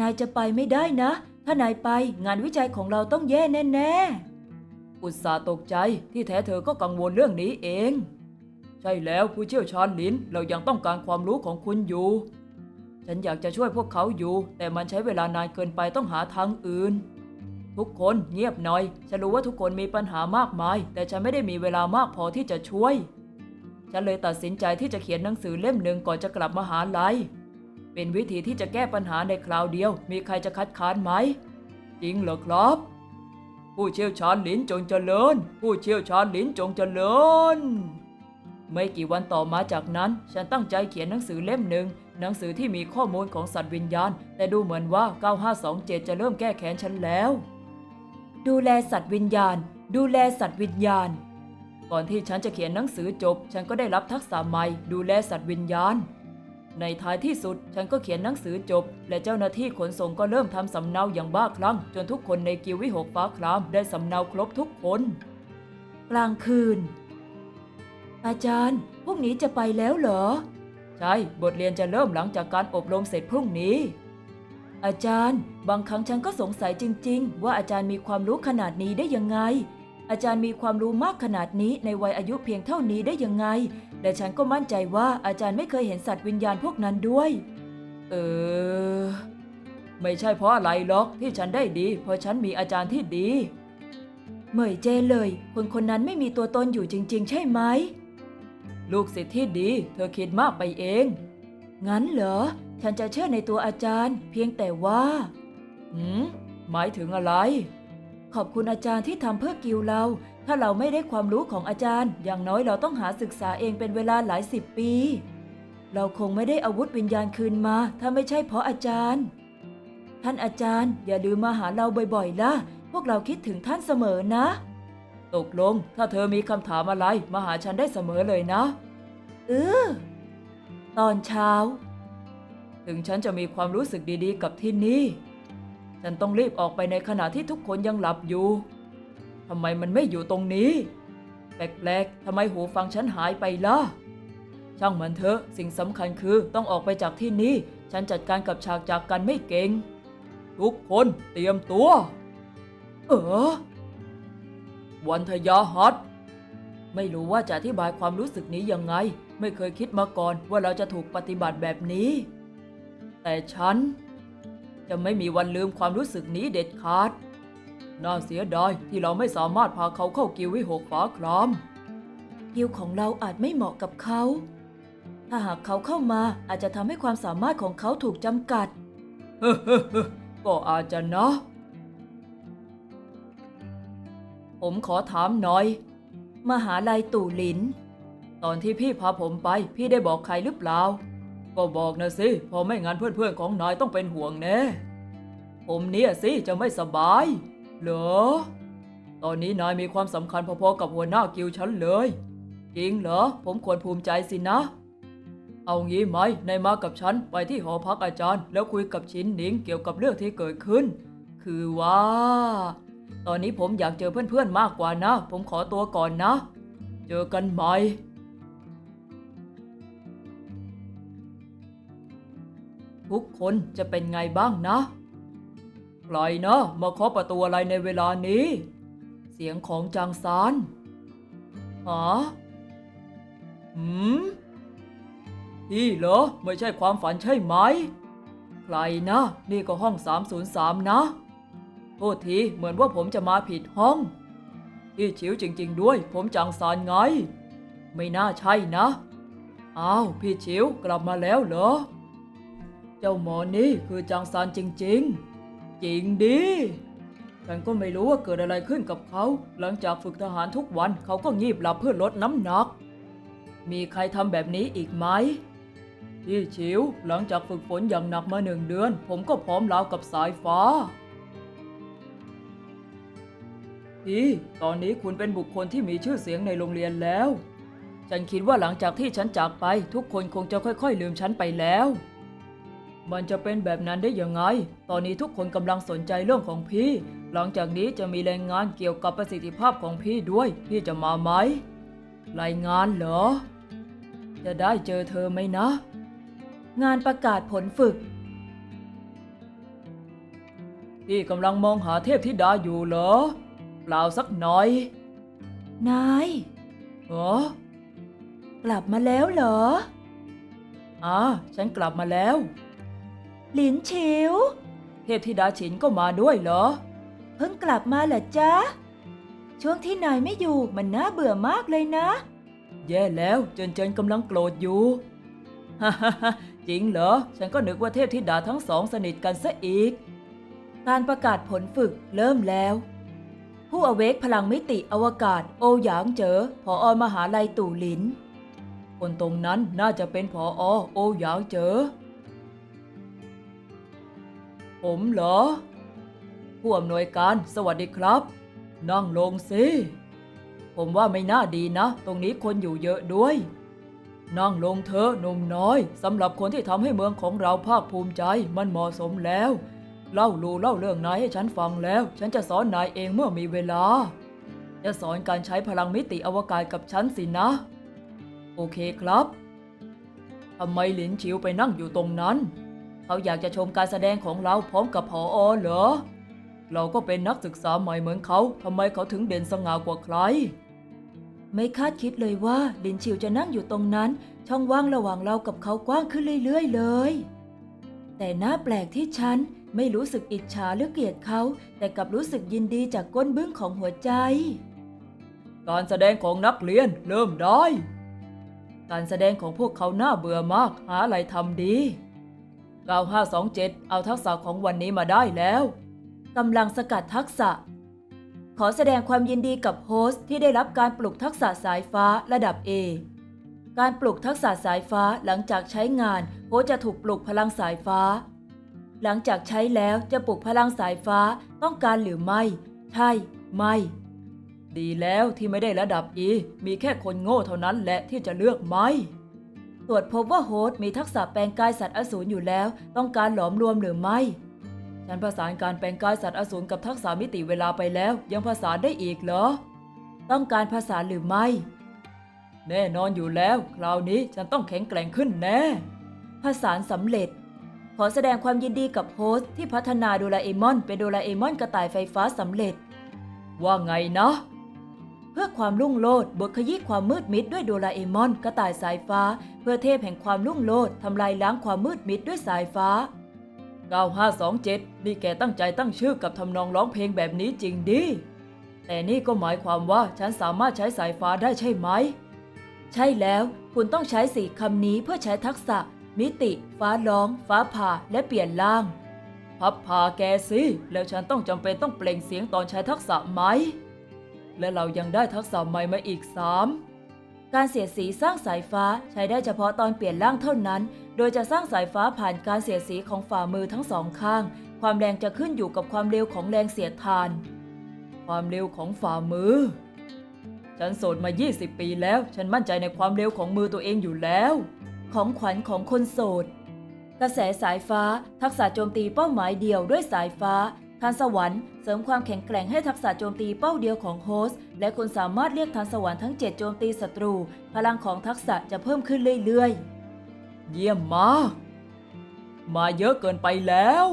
นายจะไปไม่ได้นะ ถ้านายไปงานวิจัยของเราต้องแย่แน่ๆ อุตส่าห์ตกใจที่แท้เธอก็กังวลเรื่องนี้เอง ใช่แล้วผู้เชี่ยวชาญลินเรายังต้องการความรู้ของคุณอยู่ ฉันอยากจะช่วยพวกเขาอยู่ แต่มันใช้เวลานานเกินไปต้องหาทางอื่น ทุกคนเงียบหน่อย ฉันรู้ว่าทุกคนมีปัญหามากมาย แต่ฉันไม่ได้มีเวลามากพอที่จะช่วย ฉันเลยตัดสินใจที่จะเขียนหนังสือเล่มหนึ่งก่อนจะกลับมาหาลัย เป็นวิธีที่จะแก้ปัญหาในคราวเดียว มีใครจะคัดค้านไหม จริงเหรอครับ ผู้เชี่ยวชาญหลินจงเจริญ ผู้เชี่ยวชาญหลินจงเจริญ ไม่กี่วันต่อมาจากนั้น ฉันตั้งใจเขียนหนังสือเล่มหนึ่ง หนังสือที่มีข้อมูลของสัตว์วิญญาณ แต่ดูเหมือนว่า 9527 จะเริ่มแก้แค้นฉันแล้ว ดูแลสัตว์วิญญาณ ดูแลสัตว์วิญญาณ ก่อนที่ฉันจะเขียนหนังสือจบ ฉันก็ได้รับทักษะใหม่ ดูแลสัตว์วิญญาณ ในท้ายที่สุดฉันก็เขียนหนังสือจบ และเจ้าหน้าที่ขนส่งก็เริ่มทำสำเนาอย่างบ้าคลั่ง จนทุกคนในกิววิหกฟ้าครามได้สำเนาครบทุกคน กลางคืน อาจารย์ พรุ่งนี้จะไปแล้วเหรอ ใช่ บทเรียนจะเริ่มหลังจากการอบรมเสร็จพรุ่งนี้ อาจารย์ บางครั้งฉันก็สงสัยจริง ๆ ว่าอาจารย์มีความรู้ขนาดนี้ได้ยังไง อาจารย์มีความรู้มากขนาดนี้ในวัยอายุเพียงเท่านี้ได้ยังไง และฉันก็มั่นใจว่าอาจารย์ไม่เคยเห็นสัตว์วิญญาณพวกนั้นด้วย เออ ไม่ใช่เพราะอะไรหรอกที่ฉันได้ดี เพราะฉันมีอาจารย์ที่ดี เหมยเจเลย คนคนนั้นไม่มีตัวตนอยู่จริง ๆ ใช่ไหม ลูกศิษย์ที่ดี เธอคิดมากไปเอง งั้นเหรอ ฉันจะเชื่อในตัวอาจารย์ เพียงแต่ว่าหืมหมายถึงอะไร ขอบคุณอาจารย์ที่ทำเพื่อกิวเรา ถ้าเราไม่ได้ความรู้ของอาจารย์ อย่างน้อยเราต้องหาศึกษาเองเป็นเวลาหลายสิบปี เราคงไม่ได้อาวุธวิญญาณคืนมา ถ้าไม่ใช่เพราะอาจารย์ ท่านอาจารย์ อย่าลืมมาหาเราบ่อยๆล่ะ พวกเราคิดถึงท่านเสมอนะ ตกลง ถ้าเธอมีคำถามอะไร มาหาฉันได้เสมอเลยนะ เออตอนเช้า ถึงฉันจะมีความรู้สึกดีๆ กับที่นี่ ฉันต้องรีบออกไปในขณะที่ทุกคนยังหลับอยู่ ทำไมมันไม่อยู่ตรงนี้ แปลกๆทำไมหูฟังฉันหายไปล่ะ ช่างมันเถอะ สิ่งสำคัญคือต้องออกไปจากที่นี่ ฉันจัดการกับฉากจากกันไม่เก่ง ทุกคนเตรียมตัว เออ วันทยาฮัตไม่รู้ว่าจะอธิบายความรู้สึกนี้ยังไง ไม่เคยคิดมาก่อนว่าเราจะถูกปฏิบัติแบบนี้ แต่ฉัน จะไม่มีวันลืมความรู้สึกนี้เด็ดขาด น่าเสียดายที่เราไม่สามารถพาเขาเข้ากิววิหกฟ้าครามกิวของเราอาจไม่เหมาะกับเขา ถ้าหากเขาเข้ามาอาจจะทำให้ความสามารถของเขาถูกจำกัด ก็อาจจะนะ ผมขอถามหน่อย มหาลัยตู่หลิน ตอนที่พี่พาผมไป พี่ได้บอกใครหรือเปล่า ก็บอกนะสิเพอไม่งั้นเพื่อนๆของนายต้องเป็นห่วงแน่ผมเนี่ยสิจะไม่สบาย เหรอ ตอนนี้นายมีความสำคัญพอๆกับหัวหน้ากิวฉันเลย จริงเหรอ ผมควรภูมิใจสินะ เอางี้ไหมนายมากับฉันไปที่หอพักอาจารย์ แล้วคุยกับชินหนิงเกี่ยวกับเรื่องที่เกิดขึ้น คือว่า ตอนนี้ผมอยากเจอเพื่อนๆมากกว่านะ ผมขอตัวก่อนนะ เจอกันใหม่ทุกคนจะเป็นไงบ้างนะ ใครนะ มาเคาะประตูอะไรในเวลานี้ เสียงของจางซานหาหืมพี่เหรอ ไม่ใช่ความฝันใช่ไหม ใครนะ นี่ก็ห้อง 303 นะ โทษที เหมือนว่าผมจะมาผิดห้อง พี่ชิวจริง ๆ ด้วย ผมจางซานไง ไม่น่าใช่นะ อ้าว พี่ชิวกลับมาแล้วเหรอ เจ้าหมอนี่คือจางซานจริง ๆ จริงดิฉันก็ไม่รู้ว่าเกิดอะไรขึ้นกับเขา หลังจากฝึกทหารทุกวันเขาก็งีบหลับเพื่อลดน้ำหนัก มีใครทำแบบนี้อีกไหมพี่ชิว หลังจากฝึกฝนอย่างหนักมาหนึ่งเดือน ผมก็พร้อมราวกับสายฟ้า พี่ ตอนนี้คุณเป็นบุคคลที่มีชื่อเสียงในโรงเรียนแล้ว ฉันคิดว่าหลังจากที่ฉันจากไป ทุกคนคงจะค่อยๆ ลืมฉันไปแล้ว มันจะเป็นแบบนั้นได้ยังไง ตอนนี้ทุกคนกำลังสนใจเรื่องของพี่ หลังจากนี้จะมีรายงานเกี่ยวกับประสิทธิภาพของพี่ด้วย พี่จะมาไหม รายงานเหรอ จะได้เจอเธอไหมนะ งานประกาศผลฝึก พี่กำลังมองหาเทพธิดาอยู่เหรอ เปล่าสักหน่อย นายเหรอกลับมาแล้วเหรอ อ่า ฉันกลับมาแล้ว หลินฉิว เทพธิดาฉินก็มาด้วยเหรอ เพิ่งกลับมาเหรอจ๊ะ ช่วงที่นายไม่อยู่มันน่าเบื่อมากเลยนะ แย่แล้วเจนเจนกำลังโกรธอยู่ฮ่าฮ่าฮ่าจริงเหรอ ฉันก็นึกว่าเทพธิดาทั้งสองสนิทกันซะอีก การประกาศผลฝึกเริ่มแล้ว ผู้อเวกพลังมิติอวกาศ โอหยางเจอพออมหาลัยตู่หลิน คนตรงนั้นน่าจะเป็นผออโอหยางเจอ ผมเหรอ ผู้อำนวยการสวัสดีครับ นั่งลงสิ ผมว่าไม่น่าดีนะ ตรงนี้คนอยู่เยอะด้วย นั่งลงเถอะหนุ่มน้อยสำหรับคนที่ทำให้เมืองของเราภาคภูมิใจมันเหมาะสมแล้ว เล่าลูเล่าเรื่องนายให้ฉันฟังแล้ว ฉันจะสอนนายเองเมื่อมีเวลา จะสอนการใช้พลังมิติอวกาศกับฉันสินะ โอเคครับทำไมหลินชิวไปนั่งอยู่ตรงนั้น เขาอยากจะชมการแสดงของเราพร้อมกับผออเหรอ เราก็เป็นนักศึกษาใหม่เหมือนเขาทำไมเขาถึงเด่นสง่ากว่าใคร ไม่คาดคิดเลยว่าหลินฉิวจะนั่งอยู่ตรงนั้น ช่องว่างระหว่างเรากับเขากว้างขึ้นเรื่อยๆเลย แต่น่าแปลกที่ฉันไม่รู้สึกอิจฉาหรือเกลียดเขา แต่กลับรู้สึกยินดีจากก้นบึ้งของหัวใจ การแสดงของนักเรียนเริ่มได้ การแสดงของพวกเขาน่าเบื่อมากหาอะไรทำดี 9527 เอาทักษะของวันนี้มาได้แล้วกำลังสกัดทักษะ ขอแสดงความยินดีกับโฮสต์ที่ได้รับการปลุกทักษะสายฟ้าระดับ A การปลุกทักษะสายฟ้าหลังจากใช้งานโฮสจะถูกปลุกพลังสายฟ้า หลังจากใช้แล้วจะปลุกพลังสายฟ้าต้องการหรือไม่ ใช่ ไม่ ดีแล้วที่ไม่ได้ระดับ E มีแค่คนโง่เท่านั้นแหละที่จะเลือกไม่ รวจพบว่าโฮสต์มีทักษะแปลงกายสัตว์อสูรอยู่แล้ว ต้องการหลอมรวมหรือไม่ฉันผสานการแปลงกายสัตว์อสูรกับทักษะมิติเวลาไปแล้ว ยังผสานได้อีกเหรอ ต้องการภาษานหรือไม่ แน่นอนอยู่แล้ว คราวนี้ฉันต้องแข็งแกร่งขึ้นแน่ผสานสำเร็จ ขอแสดงความยินดีกับโฮสต์ที่พัฒนาโดราเอมอนเป็นโดราเอมอนกระต่ายไฟฟ้าสำเร็จ ว่าไงนะ เพื่อความรุ่งโรจน์บทขยี้ความมืดมิดด้วยโดราเอมอนกระต่ายสายฟ้า เพื่อเทพแห่งความรุ่งโรจน์ทำลายล้างความมืดมิดด้วยสายฟ้า 9527นี่แกตั้งใจตั้งชื่อกับทำนองร้องเพลงแบบนี้จริงดิ แต่นี่ก็หมายความว่าฉันสามารถใช้สายฟ้าได้ใช่ไหม ใช่แล้ว คุณต้องใช้สี่คำนี้เพื่อใช้ทักษะ มิติ ฟ้าร้อง ฟ้าผ่าและเปลี่ยนร่าง พับพาแกสิแล้วฉันต้องจำเป็นต้องเปล่งเสียงตอนใช้ทักษะไหม และเรายังได้ทักษะใหม่มาอีกสามการเสียดสีสร้างสายฟ้าใช้ได้เฉพาะตอนเปลี่ยนร่างเท่านั้น โดยจะสร้างสายฟ้าผ่านการเสียดสีของฝ่ามือทั้งสองข้าง ความแรงจะขึ้นอยู่กับความเร็วของแรงเสียดทาน ความเร็วของฝ่ามือ ฉันโสดมา 20 ปีแล้ว ฉันมั่นใจในความเร็วของมือตัวเองอยู่แล้ว ของขวัญของคนโสดกระแสสายฟ้า ทักษะโจมตีเป้าหมายเดียวด้วยสายฟ้า ทานสวรรค์เสริมความแข็งแกร่งให้ทักษะโจมตีเป้าเดียวของโฮสต์และคุณสามารถเรียกทานสวรรค์ทั้ง 7 โจมตีศัตรู พลังของทักษะจะเพิ่มขึ้นเรื่อยๆ เยี่ยมมาก มาเยอะเกินไปแล้ว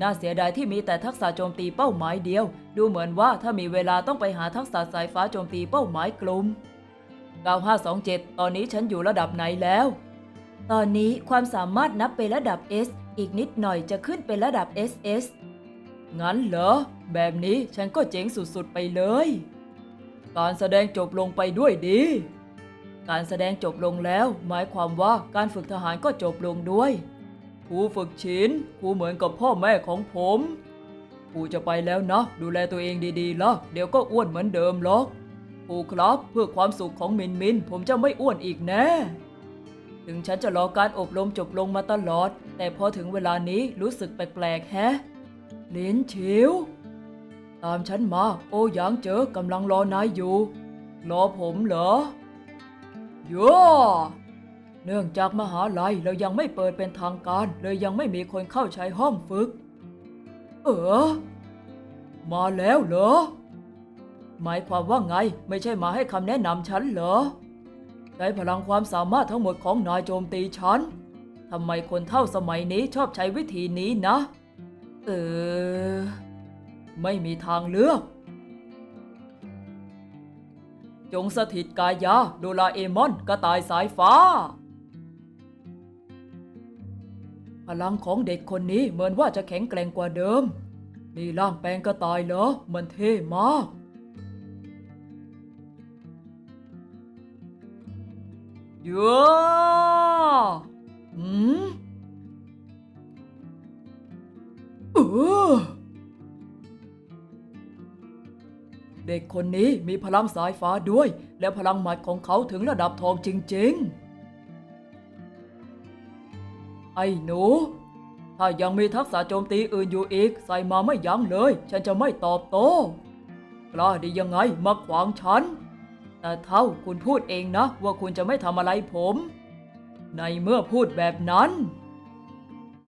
น่าเสียดายที่มีแต่ทักษะโจมตีเป้าหมายเดียว ดูเหมือนว่าถ้ามีเวลาต้องไปหาทักษะสายฟ้าโจมตีเป้าหมายกลุ่ม9527 ตอนนี้ฉันอยู่ระดับไหนแล้ว ตอนนี้ความสามารถนับเป็นระดับ S อีกนิดหน่อยจะขึ้นเป็นระดับ SS งั้นเหรอ แบบนี้ฉันก็เจ๋งสุดๆไปเลย การแสดงจบลงไปด้วยดี การแสดงจบลงแล้ว หมายความว่าการฝึกทหารก็จบลงด้วยครูฝึกชินครูเหมือนกับพ่อแม่ของผมครูจะไปแล้วนะ ดูแลตัวเองดีๆละเดี๋ยวก็อ้วนเหมือนเดิมหรอกครูครับเพื่อความสุขของมินมิน ผมจะไม่อ้วนอีกแน่ถึงฉันจะรอการอบรมจบลงมาตลอด แต่พอถึงเวลานี้รู้สึกแปลกๆแฮะ ลินชิว ตามฉันมา โอหยางเจอกำลังรอนายอยู่ รอผมเหรอโย่เนื่องจากมหาลัยเรายังไม่เปิดเป็นทางการ เลยยังไม่มีคนเข้าใช้ห้องฝึก เออ มาแล้วเหรอ หมายความว่าไง ไม่ใช่มาให้คำแนะนำฉันเหรอ ใช้พลังความสามารถทั้งหมดของนายโจมตีฉันทำไมคนเท่าสมัยนี้ชอบใช้วิธีนี้นะ เออ ไม่มีทางเลือก จงสถิตกายาโดราเอมอนกระต่ายสายฟ้า พลังของเด็กคนนี้เหมือนว่าจะแข็งแกร่งกว่าเดิม นี่ร่างแปลงกระต่ายเหรอ มันเท่มากเยอะหืม เออเด็กคนนี้มีพลังสายฟ้าด้วย และพลังหมัดของเขาถึงระดับทองจริง ๆ ไอ้หนู ถ้ายังมีทักษะโจมตีอื่นอยู่อีก ใส่มาไม่ยั้งเลย ฉันจะไม่ตอบโต้กล้าดียังไงมาขวางฉัน แต่เท่าคุณพูดเองนะ ว่าคุณจะไม่ทำอะไรผม ในเมื่อพูดแบบนั้น